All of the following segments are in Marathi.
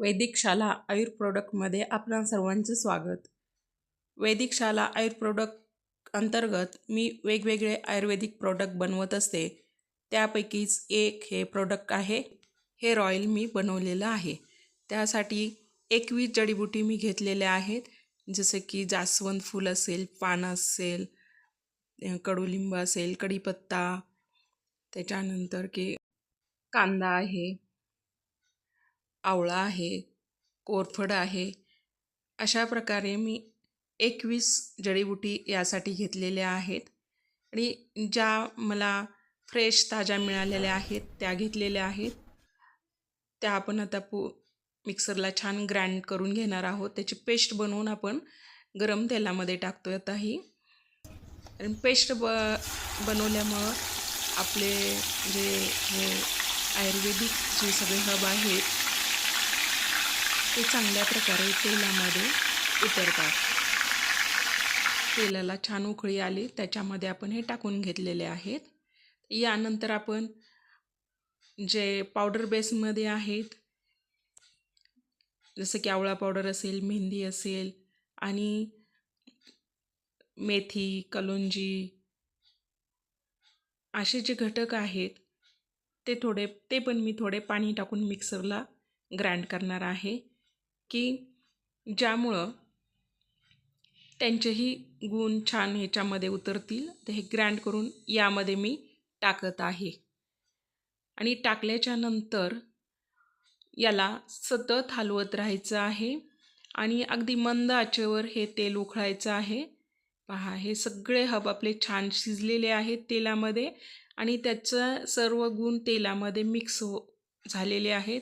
वैदिक शाला आयुर प्रोडक्टमध्ये आपणा सर्वांचं स्वागत. वैदिक शाला आयुर प्रोडक्ट अंतर्गत मी वेगवेगळे आयुर्वेदिक प्रोडक्ट बनवत असते. त्यापैकीच एक हे प्रोडक्ट आहे. हे रॉयल मी बनवलेलं आहे. त्यासाठी एकवीस जडीबुटी मी घेतलेल्या आहेत. जसं की जास्वंद फूल असेल पानं असेल कडुलिंब असेल कढीपत्ता. त्याच्यानंतर की कांदा आहे. आवळा आहे कोरफड आहे. अशा प्रकारे मी एकवीस जडीबुटी यासाठी घेतलेल्या आहेत आणि ज्या मला फ्रेश ताज्या मिळालेल्या आहेत त्या घेतलेल्या आहेत. त्या आपण आता पू मिक्सरला छान ग्राइंड करून घेणार आहोत. त्याची पेस्ट बनवून आपण गरम तेलामध्ये टाकतो आता ही. कारण पेस्ट ब बनवल्यामुळं आपले जे हे आयुर्वेदिक जे सगळे हब आहेत ते चांगल्या प्रकारे तेलामध्ये उतरतात. तेलाला छान उकळी आली त्याच्यामध्ये आपण हे टाकून घेतलेले आहेत. यानंतर आपण जे पावडर बेसमध्ये आहेत जसं की आवळा पावडर असेल मेहंदी असेल आणि मेथी कलोंजी असे जे घटक आहेत ते थोडे ते पण मी थोडे पाणी टाकून मिक्सरला ग्राइंड करणार आहे. की ज्यामुळं त्यांचेही गुण छान ह्याच्यामध्ये उतरतील. तर हे ग्रँड करून यामध्ये मी टाकत आहे. आणि टाकल्याच्या नंतर याला सतत हलवत राहायचं आहे. आणि अगदी मंद आचेवर हे तेल उखळायचं आहे. पहा हे सगळे हब आपले छान शिजलेले आहेत तेलामध्ये. आणि त्याचं सर्व गुण तेलामध्ये मिक्स हो झालेले आहेत.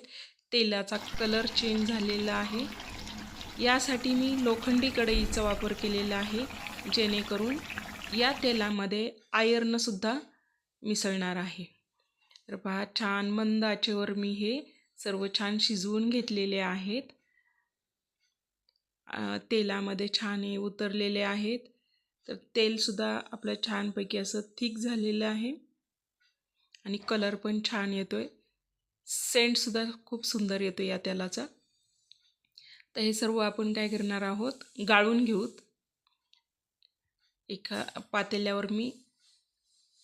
तेलाचा कलर चेंज झालेला आहे. यासाठी मी लोखंडी कढईचा वापर केलेला आहे. जेणेकरून या तेलामध्ये आयर्नसुद्धा मिसळणार आहे. तर पहा छान मंद आचेवर मी हे सर्व छान शिजवून घेतलेले आहेत. तेलामध्ये छान हे उतरलेले आहेत. तर तेलसुद्धा आपलं छानपैकी असं थिक झालेलं आहे. आणि कलर पण छान येतो आहे सेंटसुद्धा खूप सुंदर येतो या तेलाचा. तर हे सर्व आपण काय करणार आहोत? गाळून घेऊत. एका पातेल्यावर मी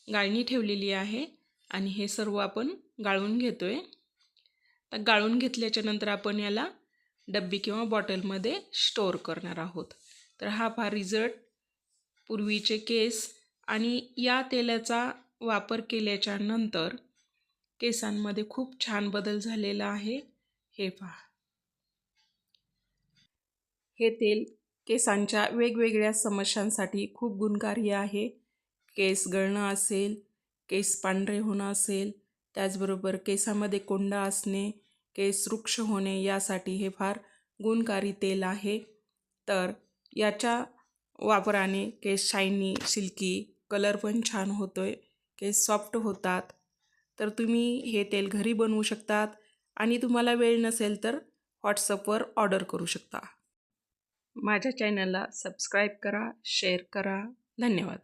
गाळणी ठेवलेली आहे आणि हे सर्व आपण गाळून घेतो आहे तर गाळून घेतल्याच्या नंतर आपण याला डब्बी किंवा बॉटलमध्ये स्टोअर करणार आहोत. तर हा फार रिझल्ट. पूर्वीचे केस आणि या तेलाचा वापर केल्याच्यानंतर केसांमध्ये खूप छान बदल झालेला आहे. हे पहा. हे तेल केसांच्या वेगवेगळ्या समस्यांसाठी खूप गुणकारी आहे. केस गळणं असेल केस पांढरे होणं असेल त्याचबरोबर केसामध्ये कोंडा असणे केस वृक्ष होणे यासाठी हे फार गुणकारी तेल आहे. तर याच्या वापराने केस शायनी सिल्की कलर पण छान होतो आहे केस सॉफ्ट होतात. तर तुम्ही हे तेल घरी बनवू शकतात आणि तुम्हाला वेळ नसेल तर व्हॉट्सअपवर ऑर्डर करू शकता. माझ्या चॅनलला सबस्क्राईब करा शेअर करा. धन्यवाद.